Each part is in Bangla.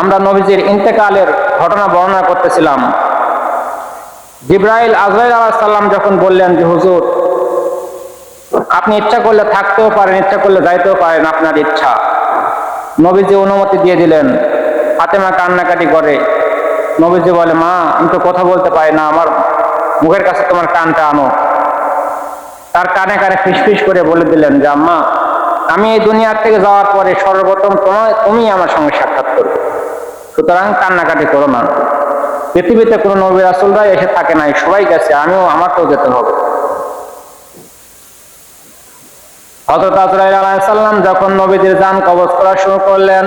আমরা নবীজির ইন্তেকালের ঘটনা বর্ণনা করতেছিলাম। জিব্রাইল আজরাইল আলাহ সাল্লাম যখন বললেন যে, হুজুর, আপনি ইচ্ছা করলে থাকতেও পারেন, ইচ্ছা করলে যাইতেও পারেন, আপনার ইচ্ছা। নবীজি অনুমতি দিয়ে দিলেন। ফাতেমা কান্নাকাটি করে। নবীজি বলে, মা, আমি তো কথা বলতে পারি না, আমার মুখের কাছে তোমার কানটা আনো। তার কানে কানে ফিসফিস করে বলে দিলেন যে, আম্মা, আমি এই দুনিয়ার থেকে যাওয়ার পরে সর্বপ্রথম তোমার তুমি আমার সঙ্গে সাক্ষাৎ করবে। সুতরাং কান্নাকাটি করো না। পৃথিবীতে কোনো নবী রাসুলরাই এসে থাকে নাই, সবাই গেছে, আমিও, আমাকেও যেতে হবে। হজরত আজরাইল আলাইসাল্লাম যখন নবীজির যান কবজ করা শুরু করলেন,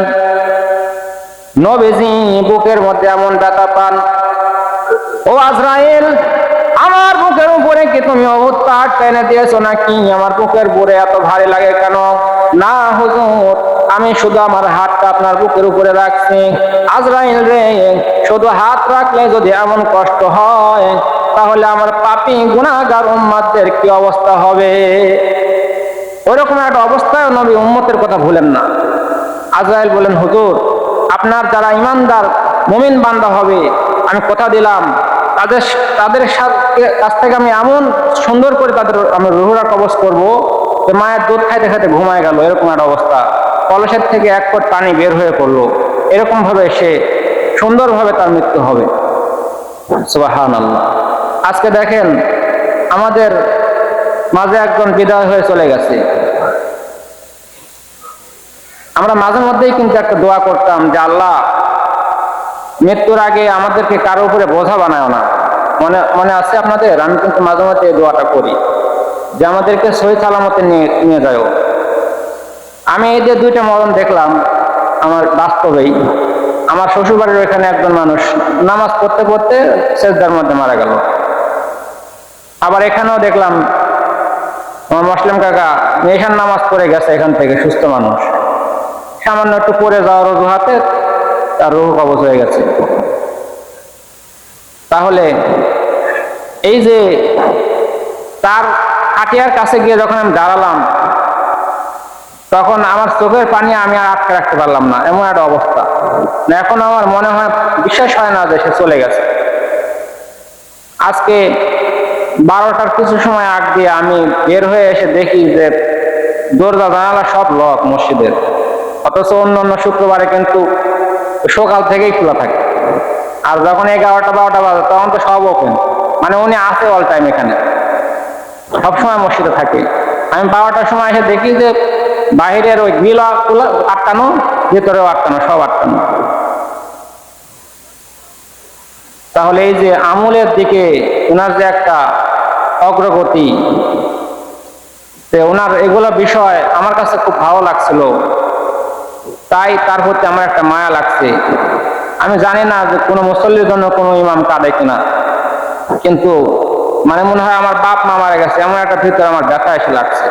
নবীজি বুকের মধ্যে এমন ব্যথা পান, ও আজরাইল, আমার বুকের উপরে কি তুমি অবতার টেনে দিয়েছ নাকি? আমার বুকের উপরে এত ভারী লাগে কেন? না, হুজুর। আমি শুধু আমার হাতটা আপনার বুকের উপরে রাখছি। আজরাইল রে, শুধু হাত রাখলে যদি এমন কষ্ট হয়, তাহলে আমার পাপি গুণাগার উম্মাদের কি অবস্থা হবে? ওরকম একটা অবস্থায় নবী উম্মতের কথা ভুলেন না। আজরাইল বলেন হুজুর, আপনার যারা ইমানদার, মুমিন বান্দা হবে, আমি কথা দিলাম। তাদের তাদের সাথে, কাছ থেকে আমি এমন সুন্দর করে তাদের, আমি রুহুরা কবচ করব মায়ের দুধ খাইতে খাইতে ঘুমায় গেল। এরকম একটা অবস্থা। কলসের থেকে এক কোট পানি বের হয়ে পড়ল। এরকম ভাবে সে সুন্দরভাবে তার মৃত্যু হবে। আজকে দেখেন, আমাদের মাঝে একজন বিদায় হয়ে চলে গেছে। আমরা মাঝে মধ্যেই কিন্তু একটা দোয়া করতাম যে, আল্লাহ, মৃত্যুর আগে আমাদেরকে কারও উপরে বোঝা বানায় না। মনে মনে আছে আপনাদের? আমি কিন্তু মাঝে মধ্যে এই দোয়াটা করি। যে, আমাদেরকে সহি সালামতে নিয়ে নিয়ে যায় আমি এই যে দুইটা মরণ দেখলাম, আমার বাস্তবেই। আমার শ্বশুরবাড়ির ওখানে একজন মানুষ নামাজ পড়তে পড়তে শেষদার মধ্যে মারা গেল। আবার এখানেও দেখলাম, আমার মুসলিম কাকা মেশান নামাজ পড়ে গেছে এখান থেকে, সুস্থ মানুষ। সামান্য একটু পরে যাওয়ার অজুহাতে তার রুহ কবচ হয়ে গেছে। তাহলে এই যে তার খাটিয়ার কাছে গিয়ে যখন আমি দাঁড়ালাম তখন আমার চোখের পানি আমি আর আটকে রাখতে পারলাম না, এমন একটা অবস্থা। এখন আমার মনে হয়, বিশ্বাস হয় না যে সে চলে গেছে। আজকে বারোটার কিছু সময় আগ দিয়ে আমি বের হয়ে এসে দেখি যে দরজা, জানালা সব লক মসজিদের। অথচ অন্য অন্য শুক্রবারে কিন্তু সকাল থেকেই খোলা থাকে। আর যখন এগারোটা, বারোটা বাজে, তখন তো সব ওপেন মানে উনি আসে অল টাইম এখানে। সবসময় মসজিদে থাকে। আমি বারোটার সময় এসে দেখি যে বাহিরের ওই গ্রিল আটকানো, ভেতরেও আটকানো, সব আটকানো। তাহলে এই যে আমলের দিকে ওনার যে একটা অগ্রগতি ওনার এগুলো বিষয় আমার কাছে খুব ভালো লাগছিল। তাই তার প্রতি আমার একটা মায়া লাগছে। আমি জানি না যে কোনো মুসল্লির জন্য কোনো ইমাম কাঁদে কিনা। কিন্তু মানে মনে হয় আমার বাপ মা মারা গেছে, এমন একটা ভিতরে আমার ব্যথা এসে লাগছে।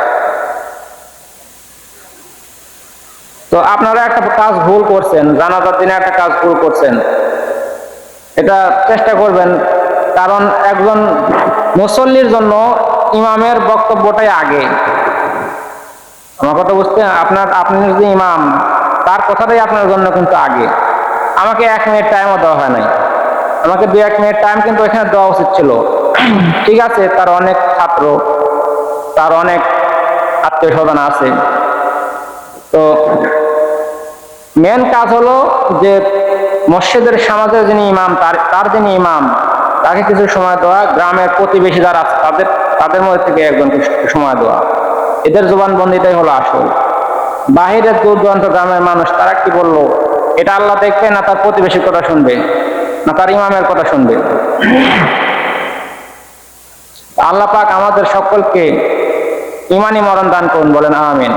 তো আপনারা একটা কাজ ভুল করছেন, জানাজার দিনে একটা কাজ ভুল করছেন। এটা চেষ্টা করবেন, কারণ একজন মুসল্লির জন্য ইমামের বক্তব্যটাই আগে। আমার কথা বুঝতে আপনার, আপনি যে ইমাম, তার কথাটাই আপনার জন্য কিন্তু আগে। আমাকে এক মিনিট টাইমও দেওয়া হয় নাই। আমাকে দু এক মিনিট টাইম কিন্তু এখানে দেওয়া উচিত ছিল। ঠিক আছে, তার অনেক ছাত্র, তার অনেক আত্মীয় স্বজন আছে। তো মেন কাজ হলো যে মসজিদের সমাজের যিনি ইমাম, তার তার যিনি ইমাম, তাকে কিছু সময় দেওয়া, গ্রামের প্রতিবেশী যারা আছে, তাদের তাদের মধ্যে থেকে একজনকে সময় দেওয়া। এদের জবানবন্দিটাই হলো আসল। বাহিরের দূর দূরান্ত গ্রামের মানুষ, তারা কি বলল? এটা আল্লাহ দেখবে না তার প্রতিবেশীর কথা শুনবে, না তার ইমামের কথা শুনবে? আল্লাহ পাক আমাদের সকলকে ইমানি মরণ দান করুন, বলেন আমিন।